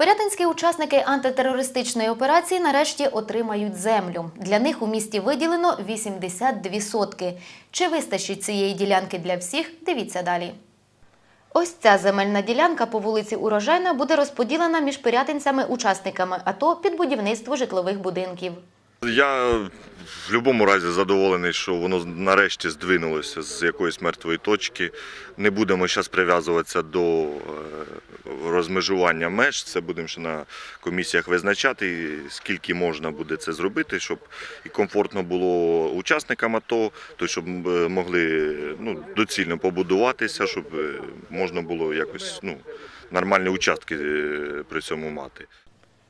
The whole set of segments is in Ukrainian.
Пирятинські учасники антитерористичної операції нарешті отримають землю. Для них у місті виділено 82 сотки. Чи вистачить цієї ділянки для всіх? Дивіться далі. Ось ця земельна ділянка по вулиці Урожайна буде розподілена між пирятинцями-учасниками АТО під будівництво житлових будинків. Я в будь-якому разі задоволений, що воно нарешті здвинулося з якоїсь мертвої точки. Не будемо зараз прив'язуватися до е, розмежування меж. Це будемо ще на комісіях визначати, скільки можна буде це зробити, щоб і комфортно було учасникам АТО, то щоб е, могли ну, доцільно побудуватися, щоб е, можна було якось ну, нормальні участки е, при цьому мати.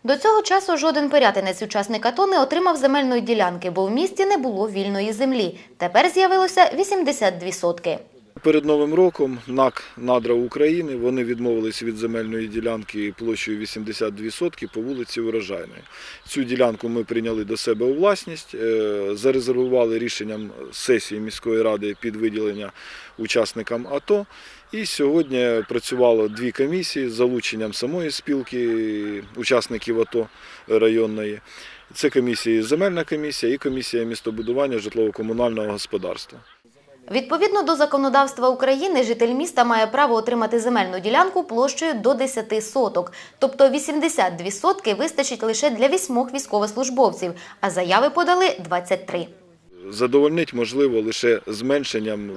До цього часу жоден пирятинець учасник АТО не отримав земельної ділянки, бо в місті не було вільної землі. Тепер з'явилося 82 сотки. Перед Новим роком НАК «Надра України» вони відмовились від земельної ділянки площею 82 сотки по вулиці Урожайної. Цю ділянку ми прийняли до себе у власність, е, зарезервували рішенням сесії міської ради під виділення учасникам АТО. І сьогодні працювало дві комісії з залученням самої спілки учасників АТО районної. Це комісія земельна комісія і комісія містобудування житлово-комунального господарства. Відповідно до законодавства України, житель міста має право отримати земельну ділянку площею до 10 соток. Тобто 82 сотки вистачить лише для вісьмох військовослужбовців, а заяви подали 23. Задовольнить можливо лише зменшенням,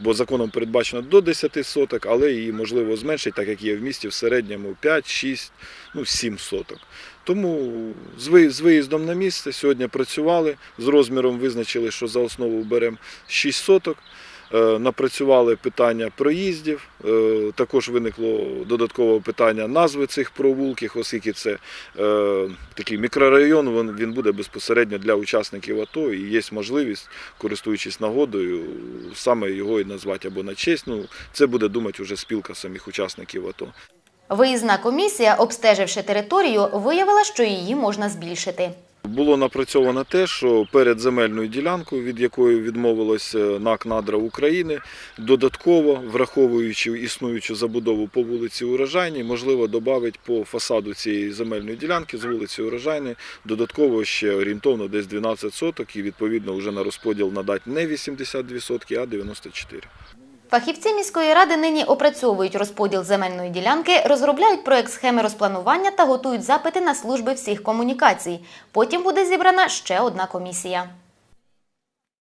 бо законом передбачено до 10 соток, але її можливо зменшити, так як є в місті в середньому 5, 6, ну 7 соток. Тому з виїздом на місце сьогодні працювали, з розміром визначили, що за основу беремо 6 соток. Е, Напрацювали питання проїздів. Е, Також виникло додаткове питання назви цих провулків, оскільки це е, такий мікрорайон, він, буде безпосередньо для учасників АТО і є можливість, користуючись нагодою, саме його і назвати або на честь. Ну, це буде думати вже спілка самих учасників АТО. Виїзна комісія, обстеживши територію, виявила, що її можна збільшити. Було напрацьовано те, що перед земельною ділянкою, від якої відмовилось НАК «Надра України, додатково, враховуючи існуючу забудову по вулиці Урожайній, можливо додати по фасаду цієї земельної ділянки з вулиці Урожайної додатково ще орієнтовно десь 12 соток і відповідно вже на розподіл надати не 82 сотки, а 94. Фахівці міської ради нині опрацьовують розподіл земельної ділянки, розробляють проект схеми розпланування та готують запити на служби всіх комунікацій. Потім буде зібрана ще одна комісія.